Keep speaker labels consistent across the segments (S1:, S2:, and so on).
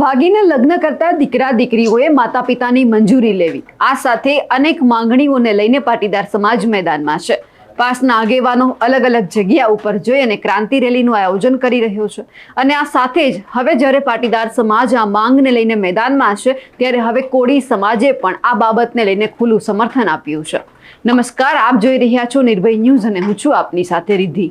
S1: ભાગીને લગ્ન કરતા દીકરા દીકરીઓએ માતા પિતાની મંજૂરી લેવી. આ સાથે અનેક માંગણીઓને લઈને પાટીદાર સમાજ મેદાનમાં છે. પાસના આગેવાનો અલગ અલગ જગ્યા ઉપર જઈ અને ક્રાંતિ રેલીનું આયોજન કરી રહ્યો છે. અને આ સાથે જ હવે જ્યારે પાટીદાર સમાજ આ માંગને લઈને મેદાનમાં છે, ત્યારે હવે કોળી સમાજે પણ આ બાબતને લઈને ખુલ્લું સમર્થન આપ્યું છે. નમસ્કાર, આપ જોઈ રહ્યા છો નિર્ભય ન્યૂઝ અને હું છું આપની સાથે રિદ્ધિ.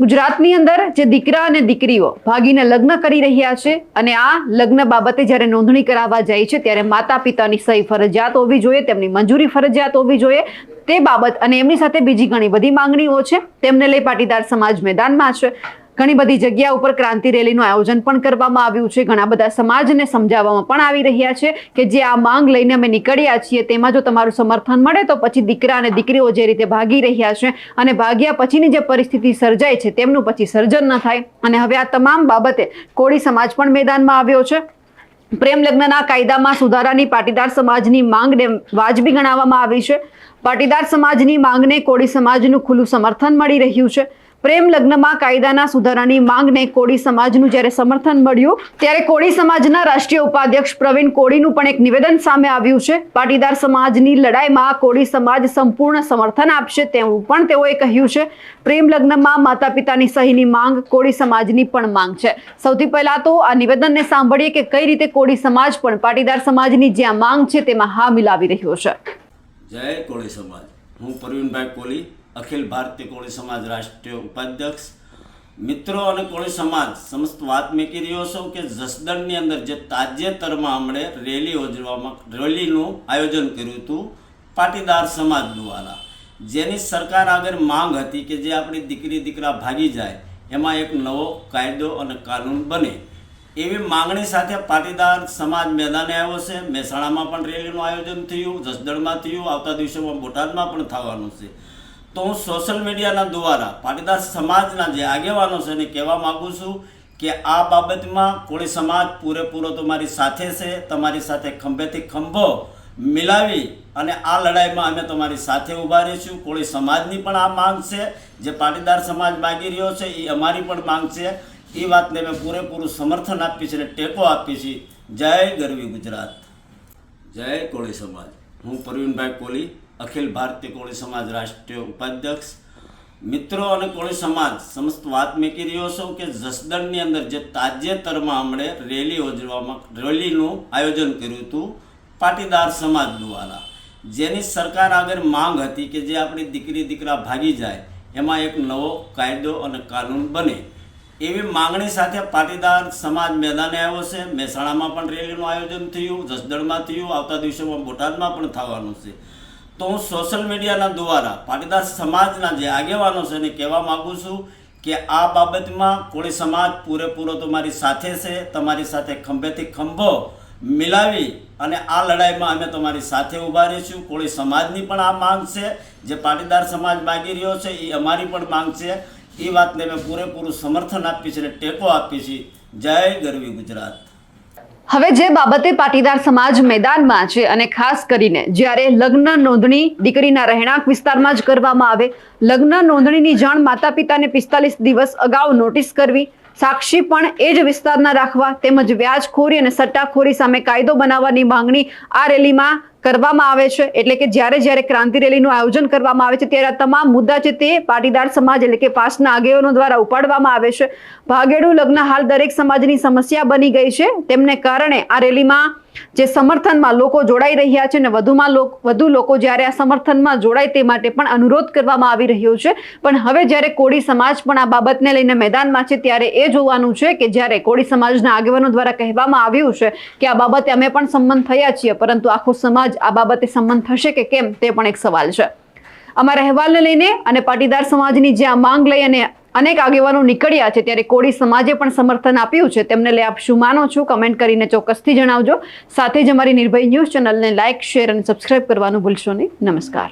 S1: ગુજરાતની અંદર જે દીકરા અને દીકરીઓ ભાગીને લગ્ન કરી રહ્યા છે અને આ લગ્ન બાબતે જ્યારે નોંધણી કરાવવા જાય છે, ત્યારે માતા પિતાની સહી ફરજિયાત હોવી જોઈએ, તેમની મંજૂરી ફરજિયાત હોવી જોઈએ. તે બાબત અને એમની સાથે બીજી ઘણી બધી માંગણીઓ છે. તેમને લઈ પાટીદાર સમાજ મેદાનમાં છે. ઘણી બધી જગ્યા ઉપર ક્રાંતિ રેલીનું આયોજન પણ કરવામાં આવ્યું છે. ઘણા બધા સમાજને સમજાવવામાં પણ આવી રહ્યા છે કે જે આ માંગ લઈને અમે નીકળ્યા છીએ, તેમાં જો તમારું સમર્થન મળે તો પછી દીકરા અને દીકરીઓ જે રીતે ભાગી રહ્યા છે અને ભાગ્યા પછીની જે પરિસ્થિતિ સર્જાય છે, તેમનું પછી સર્જન ન થાય. અને હવે આ તમામ બાબતે કોળી સમાજ પણ મેદાનમાં આવ્યો છે. પ્રેમ લગ્નના કાયદામાં સુધારાની પાટીદાર સમાજની માંગને વાજબી ગણાવવામાં આવી છે. પાટીદાર સમાજની માંગને કોળી સમાજનું ખુલ્લું સમર્થન મળી રહ્યું છે. પ્રેમ લગ્નમાં કાયદાના સુધારાની માંગને કોળી સમાજનું જ્યારે સમર્થન મળ્યું, ત્યારે કોળી સમાજના રાષ્ટ્રીય ઉપાધ્યક્ષ પ્રવીણ કોળીનું પણ એક નિવેદન સામે આવ્યું છે. પાટીદાર સમાજની લડાઈમાં કોળી સમાજ સંપૂર્ણ સમર્થન આપશે તેવું પણ તેઓએ કહ્યું છે. પ્રેમ લગ્નમાં માતા પિતાની સહીની માંગ કોળી સમાજની પણ માંગ છે. સૌથી પહેલા તો આ નિવેદનને સાંભળીએ કે કઈ રીતે કોળી સમાજ પણ પાટીદાર સમાજની જ્યાં માંગ છે તેમાં હા મિલાવી રહ્યો છે.
S2: જય કોળી સમાજ. હું પ્રવીણભાઈ કોલી અખિલ ભારતીય કોળી સમાજ રાષ્ટ્રીય ઉપાધ્યક્ષ. મિત્રો અને કોળી સમાજ, સમસ્ત વાત મેકી રહ્યો છું કે જસદણની અંદર જે તાજેતરમાં હમણે રેલી યોજવામાં, રેલીનું આયોજન કર્યું હતું પાટીદાર સમાજ દ્વારા. જેની સરકાર આગળ માંગ હતી કે જે આપણી દીકરી, દીકરા ભાગી જાય, એમાં એક નવો કાયદો અને કાનૂન બને. એવી માંગણી સાથે પાટીદાર સમાજ મેદાને આવ્યો છે. મહેસાણામાં પણ રેલીનું આયોજન થયું, જસદણમાં થયું, આવતા દિવસોમાં બોટાદમાં પણ થવાનું છે. તો હું સોશિયલ મીડિયાના દ્વારા પાટીદાર સમાજના જે આગેવાનો છે એને કહેવા માગું છું કે આ બાબતમાં કોળી સમાજ પૂરેપૂરો તમારી સાથે છે, તમારી સાથે ખંભેથી ખંભો મિલાવી અને આ લડાઈમાં અમે તમારી સાથે ઊભા રહીશું. કોળી સમાજની પણ આ માંગ છે, જે પાટીદાર સમાજ માગી રહ્યો છે એ અમારી પણ માંગ છે. એ વાતને અમે પૂરેપૂરું સમર્થન આપીએ છીએ અને ટેકો આપીએ છીએ જય ગરવી ગુજરાત. જય કોળી સમાજ. હું પ્રવીણભાઈ કોલી અખિલ ભારતીય કોળી સમાજ રાષ્ટ્રીય ઉપાધ્યક્ષ. મિત્રો અને કોળી સમાજ, સમસ્ત વાત મેકી રહ્યો છું કે જસદણની અંદર જે તાજેતરમાં હમણે રેલી યોજવામાં, રેલીનું આયોજન કર્યું હતું પાટીદાર સમાજ દ્વારા. જેની સરકાર આગળ માંગ હતી કે જે આપણી દીકરી, દીકરા ભાગી જાય, એમાં એક નવો કાયદો અને કાનૂન બને. એવી માંગણી સાથે પાટીદાર સમાજ મેદાને આવ્યો છે. મહેસાણામાં પણ રેલીનું આયોજન થયું, જસદણમાં થયું, આવતા દિવસોમાં બોટાદમાં પણ થવાનું છે. તો હું સોશિયલ મીડિયાના દ્વારા પાટીદાર સમાજના જે આગેવાનો છે એને કહેવા માગું છું કે આ બાબતમાં કોળી સમાજ પૂરેપૂરો તમારી સાથે છે, તમારી સાથે ખંભેથી ખંભો મિલાવી અને આ લડાઈમાં અમે તમારી સાથે ઊભા રહીશું. કોળી સમાજની પણ આ માંગ છે, જે પાટીદાર સમાજ માગી રહ્યો છે, એ અમારી પણ માંગ છે. એ વાતને અમે પૂરેપૂરું સમર્થન આપીએ છીએ અને ટેકો આપીએ છીએ જય ગરવી ગુજરાત.
S1: હવે જે બાબતે પાટીદાર સમાજ મેદાનમાં છે અને ખાસ કરીને જ્યારે લગ્ન નોંધણી દીકરીના રહેણાંક વિસ્તારમાં જ કરવામાં આવે, લગ્ન નોંધણીની જાણ માતા પિતાને પિસ્તાલીસ દિવસ અગાઉ નોટિસ કરવી સાક્ષી પણ એ જ વિસ્તારના રાખવા તેમજ વ્યાજખોરી અને સટ્ટાખોરી સામે કાયદો બનાવવાની માંગણી આ રેલીમાં કરવામાં આવે છે. એટલે કે જ્યારે જ્યારે ક્રાંતિ રેલીનું આયોજન કરવામાં આવે છે, ત્યારે તમામ મુદ્દા છે તે પાટીદાર સમાજ એટલે કે પાસના આગેવાનો દ્વારા ઉપાડવામાં આવે છે. ભાગેડું લગ્ન હાલ દરેક સમાજની સમસ્યા બની ગઈ છે. તેમને કારણે આ રેલીમાં જે સમર્થનમાં લોકો જોડાઈ રહ્યા છે અને વધુમાં વધુ લોકો જ્યારે આ સમર્થનમાં જોડાય તે માટે પણ અનુરોધ કરવામાં આવી રહ્યો છે. પણ હવે જ્યારે કોળી સમાજ પણ આ બાબતને લઈને મેદાનમાં છે ત્યારે એ જોવાનું છે કે જ્યારે કોળી સમાજના આગેવાનો દ્વારા કહેવામાં આવ્યું છે કે આ બાબતે અમે પણ સંમત થયા છીએ, પરંતુ આખો સમાજ આ બાબતે સંમત થશે કે કેમ તે પણ એક સવાલ છે. અમારા અહેવાલને લઈને અને પાટીદાર સમાજની જે આ માંગ લઈ અને અનેક આગેવાનો નીકળ્યા છે. ત્યારે કોળી સમાજે પણ સમર્થન આપ્યું છે. તેમને લઈ આપ શું માનો છો? કમેન્ટ કરીને ચોક્કસથી જણાવજો. સાથે જ અમારી નિર્ભય ન્યૂઝ ચેનલને લાઇક, શેર અને સબસ્ક્રાઇબ કરવાનું ભૂલશો નહીં. નમસ્કાર.